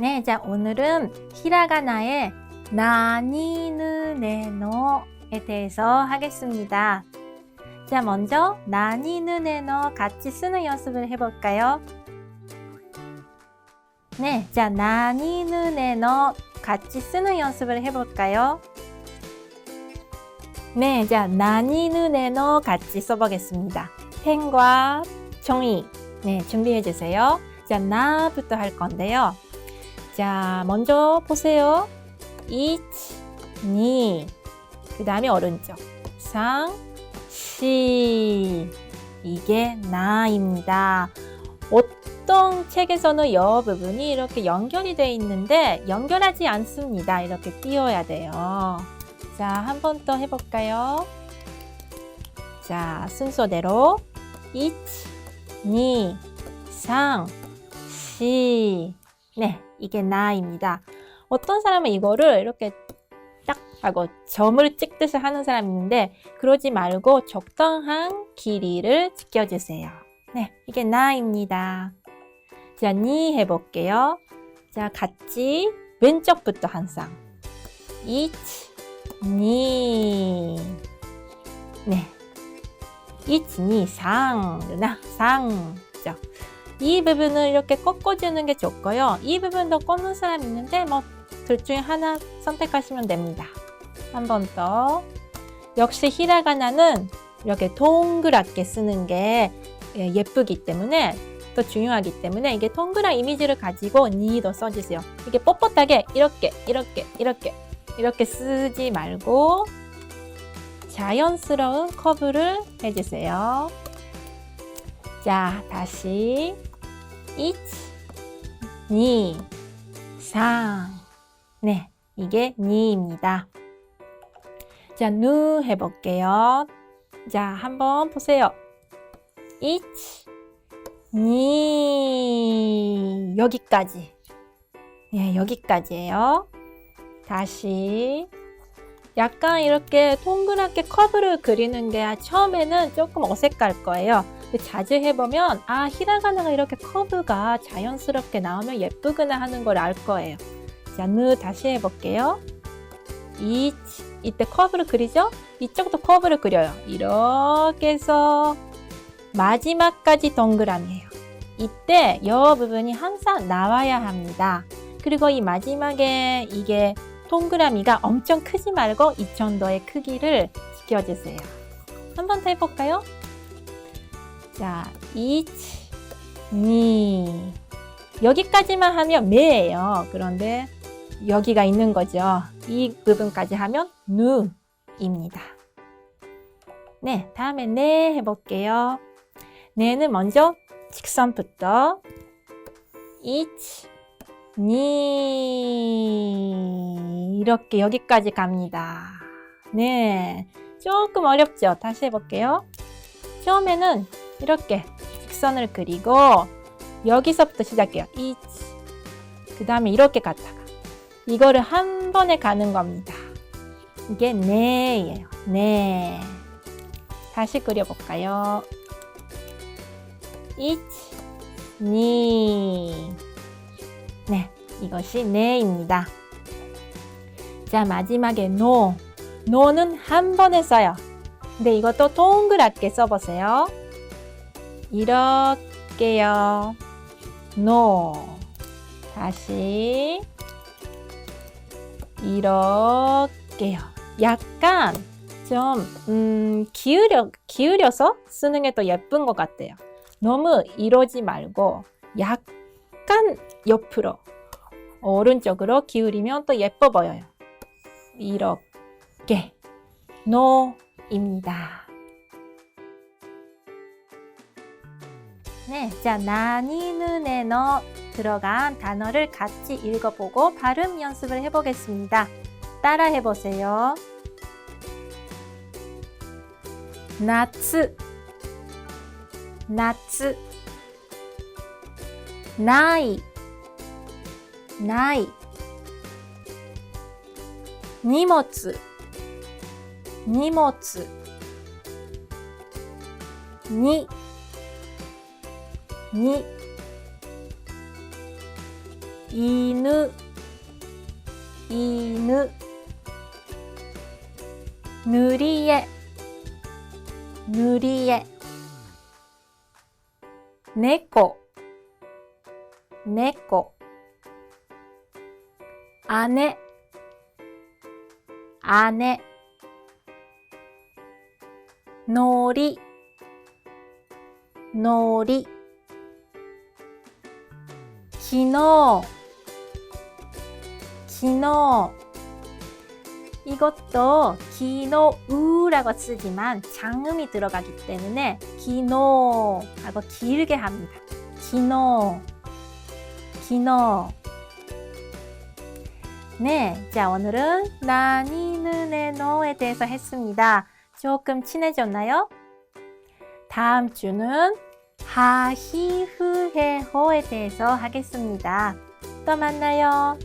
네, 자 오늘은 히라가나의 나니느네노에 대해서 하겠습니다. 자, 먼저 나니느네노 같이 쓰는 연습을 해볼까요? 네, 자 나니느네노 같이 쓰는 연습을 해볼까요? 네, 자 나니느네노 같이 써보겠습니다. 펜과 종이 네 준비해 주세요. 자 나부터 할 건데요. 자 먼저 보세요. 1, 2, 그 다음에 오른쪽 3, 10 이게 나입니다. 어떤 책에서는 여 부분이 이렇게 연결이 되어 있는데 연결하지 않습니다. 이렇게 띄워야 돼요. 자, 한 번 더 해볼까요? 자, 순서대로 1, 2, 3, 4 네, 이게 나입니다. 어떤 사람은 이거를 이렇게 딱 하고 점을 찍듯이 하는 사람이 있는데 그러지 말고 적당한 길이를 지켜주세요. 네, 이게 나입니다. 자, 니 해볼게요. 자, 같이 왼쪽부터 항상. 1, 2, 네. 1, 2, 3, 나, 3. 죠. 이 부분을 이렇게 꺾어주는 게 좋고요. 이 부분도 꺾는 사람 있는데 뭐 둘 중에 하나 선택하시면 됩니다. 한 번 더. 역시 히라가나는 이렇게 동그랗게 쓰는 게 예, 예쁘기 때문에 또 중요하기 때문에 이게 동그란 이미지를 가지고 니도 써주세요. 이게 뻣뻣하게 이렇게 이렇게 이렇게 이렇게 쓰지 말고 자연스러운 커브를 해주세요. 자, 다시 1, 2, 3 네, 이게 니입니다. 자, 누 해볼게요. 자, 한번 보세요. 1, 2, 여기까지. 예, 여기까지예요. 다시. 약간 이렇게 동그랗게 커브를 그리는 게 처음에는 조금 어색할 거예요. 자주 해보면, 아, 히라가나가 이렇게 커브가 자연스럽게 나오면 예쁘구나 하는 걸 알 거예요. 자, 누 다시 해볼게요. 이, 이때 커브를 그리죠? 이쪽도 커브를 그려요. 이렇게 해서 마지막까지 동그라미예요. 이때 여 부분이 항상 나와야 합니다. 그리고 이 마지막에 이게 동그라미가 엄청 크지 말고 이 정도의 크기를 지켜주세요. 한번 더 해볼까요? 자, 1, 2 여기까지만 하면 매예요. 그런데 여기가 있는 거죠. 이 부분까지 하면 누입니다. 네, 다음에 네 해볼게요. 네는 먼저 직선부터 1, 2 이렇게 여기까지 갑니다. 네, 조금 어렵죠? 다시 해볼게요. 처음에는 이렇게 직선을 그리고 여기서부터 시작해요. 1, 그 다음에 이렇게 갔다가 이거를 한 번에 가는 겁니다. 이게 네예요. 네. 다시 그려볼까요? 1, 2. 네, 이것이 네입니다. 자, 마지막에 노. 노는 한 번에 써요. 근데 이것도 동그랗게 써보세요. 이렇게요. 노. 다시. 이렇게요. 약간 좀 음, 기울여 기울여서 쓰는 게 더 예쁜 것 같아요. 너무 이러지 말고 약 간 옆으로 오른쪽으로 기울이면 또 예뻐 보여요. 이렇게 노입니다. 네, 자 나니는에 너 들어간 단어를 같이 읽어보고 발음 연습을 해보겠습니다. 따라 해보세요. 나츠 나츠 ない。ない。荷物。荷物。にに犬。犬。塗り絵。塗り絵。猫。 에 네코 네코 아내 아내 놀이 놀이 기노 기노 이것도 기노우라고 쓰지만 장음이 들어가기 때문에 기노하고 길게 합니다. 기노 기노 네, 자 오늘은 나니는의 노에 대해서 했습니다. 조금 친해졌나요? 다음 주는 하히흐헤호에 대해서 하겠습니다. 또 만나요.